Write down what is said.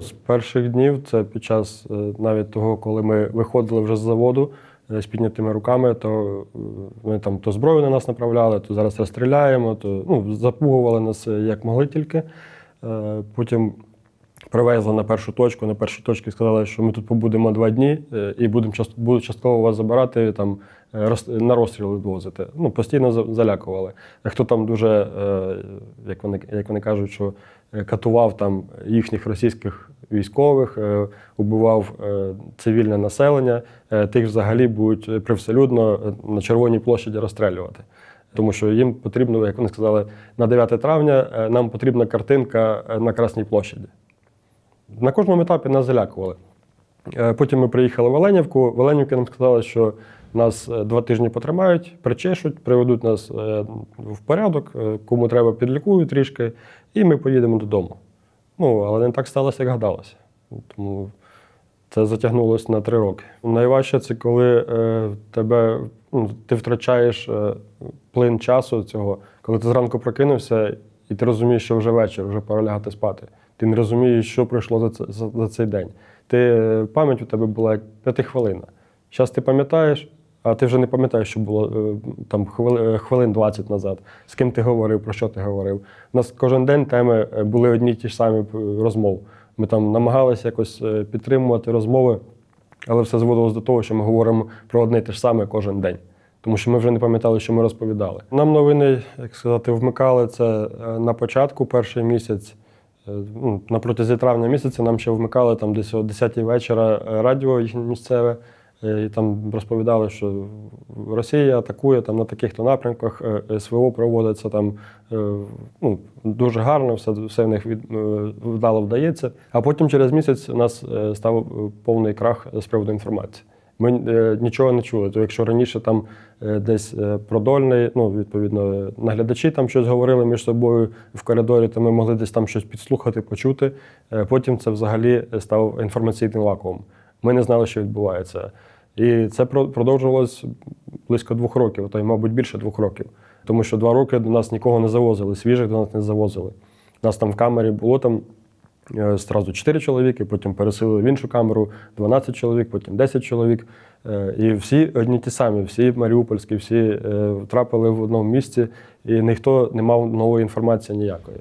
З перших днів, це під час е, навіть того, коли ми виходили вже з заводу е, з піднятими руками, то е, вони там то зброю на нас направляли, то зараз розстріляємо, то ну, запугували нас е, як могли тільки. Е, Потім привезли на першу точку. На першій точці сказали, що ми тут побудемо два дні е, і будемо частково вас забирати там е, на розстріл відвозити. Ну, постійно залякували. Хто там дуже, е, як вони, як вони кажуть, що е, катував там їхніх російських військових, е, убивав е, цивільне населення, е, тих взагалі будуть е, привселюдно е, на Червоній площаді розстрілювати. Тому що їм потрібно, як вони сказали, на 9 травня е, нам потрібна картинка е, на Красній площаді. На кожному етапі нас залякували. Е, Потім ми приїхали в Оленівку. В Оленівці нам сказали, що нас е, два тижні потримають, причешуть, приведуть нас е, в порядок, кому треба підлікують трішки, і ми поїдемо додому. Ну, але не так сталося, як гадалося. Тому це затягнулося на три роки. Найважче це коли е, тебе, ну, ти втрачаєш е, плин часу цього, коли ти зранку прокинувся, і ти розумієш, що вже вечір, вже пора лягати спати. Ти не розумієш, що пройшло за, це, за, за цей день. Ти, е, пам'ять у тебе була як п'ятихвилинна. Зараз ти пам'ятаєш, а ти вже не пам'ятаєш, що було е, там е, хвилин 20 назад, з ким ти говорив, про що ти говорив. У нас кожен день теми були одні й ті ж самі розмов. Ми там намагалися якось підтримувати розмови, але все зводилось до того, що ми говоримо про одне й те ж саме кожен день. Тому що ми вже не пам'ятали, що ми розповідали. Нам новини, як сказати, вмикали це на початку, перший місяць. Е, ну, На протязі травня місяця нам ще вмикали там десь о 10 вечора е, радіо місцеве. е, І там розповідали, що Росія атакує там на таких-то напрямках, СВО проводиться там ну, дуже гарно, все, все в них від, вдало вдається. А потім через місяць у нас став повний крах з приводу інформації. Ми е, нічого не чули. То якщо раніше там е, десь е, продольний, ну відповідно, наглядачі там щось говорили між собою в коридорі, то ми могли десь там щось підслухати, почути. Потім це взагалі став інформаційним вакуум. Ми не знали, що відбувається. І це про- продовжувалось близько двох років, то й, мабуть, більше двох років. Тому що два роки до нас нікого не завозили, свіжих до нас не завозили. Нас там в камері було там Зразу 4 чоловіки, потім пересилили в іншу камеру 12 чоловік, потім 10 чоловік. Е, І всі одні ті самі, всі маріупольські, всі е, трапили в одному місці, і ніхто не мав нової інформації ніякої.